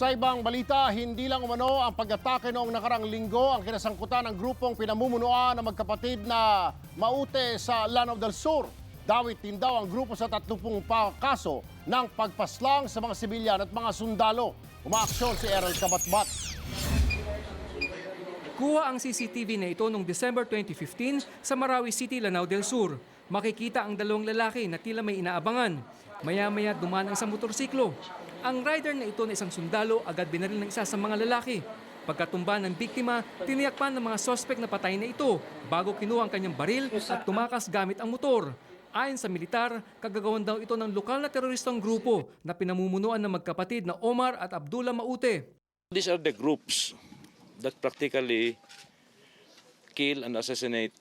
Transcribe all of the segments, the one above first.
Sa ibang balita, hindi lang umano ang pag-atake noong nakarang linggo ang kinasangkutan ng grupong pinamumunuan ng magkapatid na Maute sa Lanao del Sur. Dawit din daw ang grupo sa 30 pa kaso ng pagpaslang sa mga sibilyan at mga sundalo. Umaaksyon si Errol Kabatbat. Kuha ang CCTV na ito noong December 2015 sa Marawi City, Lanao del Sur. Makikita ang dalawang lalaki na tila may inaabangan. Maya-maya dumaan ang isang motorsiklo. Ang rider na ito na isang sundalo agad binaril ng isa sa mga lalaki. Pagkatumba ng biktima, tiniyak pa ng mga sospek na patay na ito bago kinuha ang kanyang baril at tumakas gamit ang motor. Ayon sa militar, kagagawan daw ito ng lokal na teroristang grupo na pinamumunuan ng magkapatid na Omar at Abdullah Maute. These are the groups that practically kill and assassinate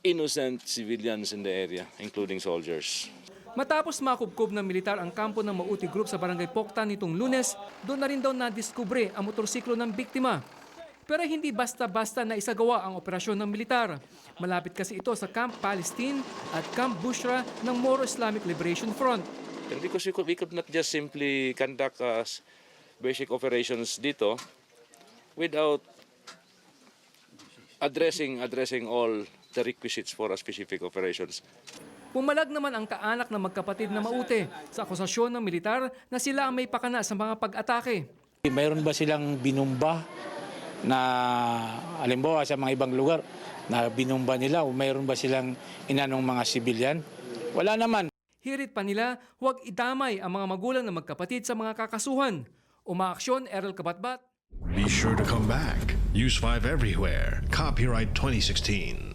innocent civilians in the area, including soldiers. Matapos makubkob ng militar ang kampo ng Mauti Group sa barangay Poktan nitong lunes, doon na rin daw nadiskubre ang motorsiklo ng biktima. Pero hindi basta-basta na isagawa ang operasyon ng militar. Malapit kasi ito sa Camp Palestine at Camp Bushra ng Moro Islamic Liberation Front. Because we could, we could not just simply conduct uh, basic operations dito without addressing addressing all the requisites for a specific operations. Pumalag naman ang kaanak ng magkapatid na Maute sa akusasyon ng militar na sila ang may pakana sa mga pag-atake. Mayroon ba silang binumba na alimbawa sa mga ibang lugar na binumba nila o mayroon ba silang inanong mga sibilyan? Wala naman. Hirit pa nila, huwag idamay ang mga magulang ng magkapatid sa mga kakasuhan. Umaaksyon, Errol Kabatbat. Be sure to come back. Use 5 everywhere. Copyright 2016.